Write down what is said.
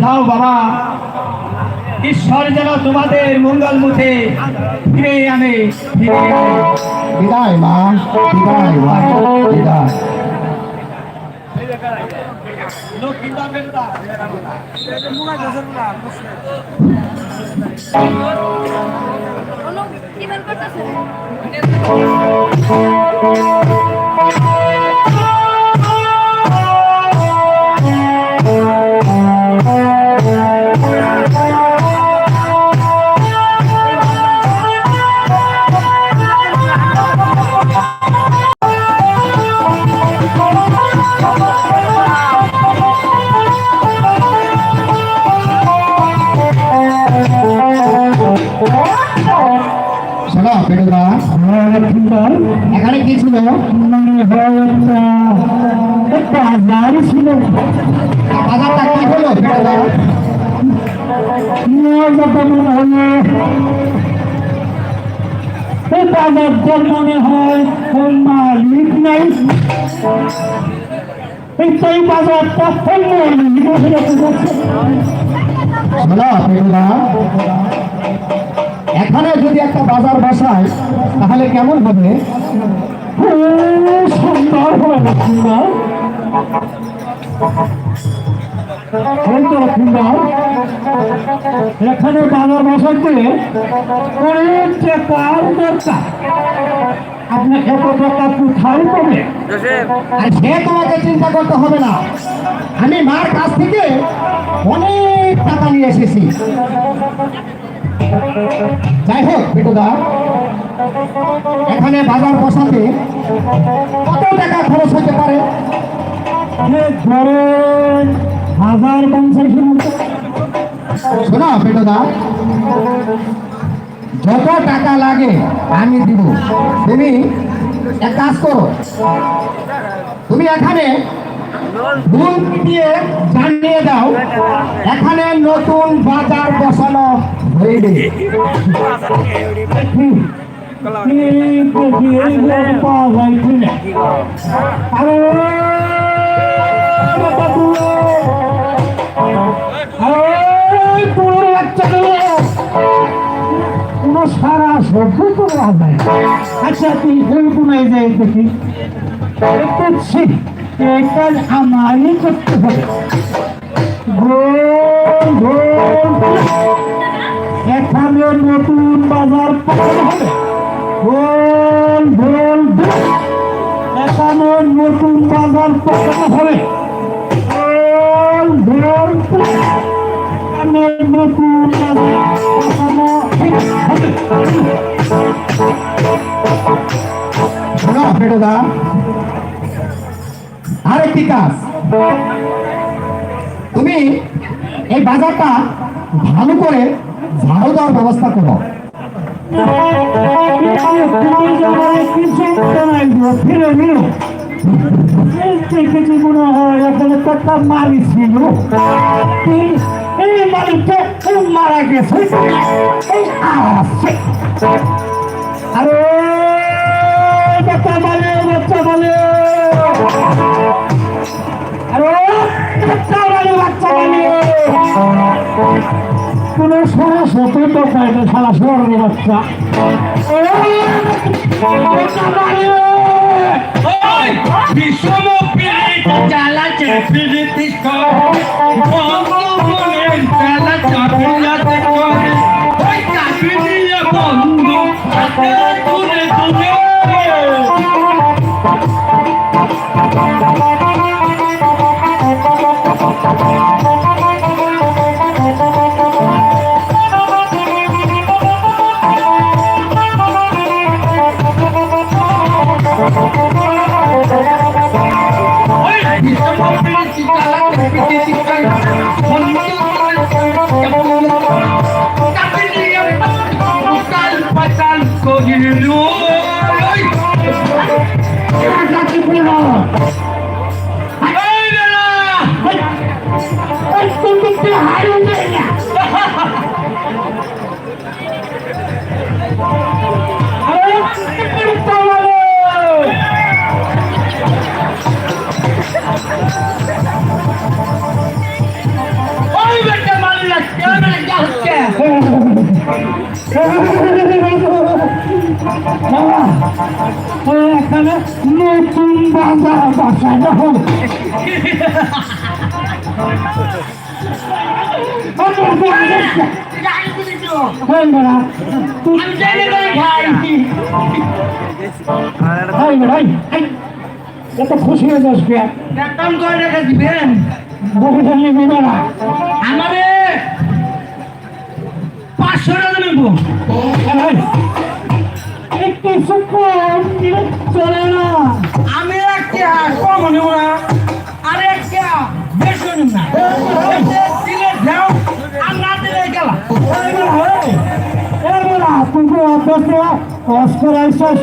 যাও বাবা। ঈশ্বর যেন তোমাদের মঙ্গল মুখে ফিরে আনে ফিরে বিদায় মা। বিদায় মা। বিদায়। কি করতেছে? এখানে কি ছিল? ছিল বাজারটা কি হলো? বাজার মনে হয় মালিক নাই এই বাজারটা মালিক শোনো এখানে যদি একটা বাজার বসায় তাহলে কেমন হবে? সুন্দর হবে না সুন্দর সুন্দর এখানে বাজার বসাতে অনেক টাকার দরকার। আপনি এত টাকা কোথায় পাবে আর সে তোমাকে চিন্তা করতে হবে না। আমি মার কাছ থেকে অনেক টাকা নিয়ে এসেছি। যাই হোক পেটুদা এখানে বাজার বসাতে কত টাকা খরচ হতে পারে? ধরেন হাজার পঞ্চাশের মতো শোনো পেটুদা যত টাকা লাগে আমি দিব। তুমি এক কাজ করো। তুমি এখানে ভুল দিয়ে জানিয়ে দাও, এখানে নতুন বাজার বসানো হইবে। যায় সারা সভ্য পাওয়া যায় আচ্ছা তুই ওই কোনায় যাই দেখি। এই কাজ আমারই করতে হবে। এখানে নতুন বাজার হবে। গোল গোল। এখানে নতুন বাজার পাওয়া হবে। গোল গোল। এখানে নতুন বাজার পাওয়া হবে। শোনো পেটুদা আরেকটি কাজ। তুমি এই বাজারটা ভালো করে ঝাড়ু দেওয়ার ব্যবস্থা করো। তুমি যাবার কিছু জানাই কোন সারা সতের দরকার এটা সারা শহরের বাচ্চা। চালাচ্ছে প্রীতি বিষম এখানে নতুন বাজার বসানো গেল এত খুশি হয়ে যাস কে দিবেন বহু দিবে একটু সুকুন চলে না। আমি একটা কম নেব না আর একটা বেশি নেব না। দিলে যাও আর না দিলে গেলা। এবার তুমি অভ্যস্ত অস্কর আইসস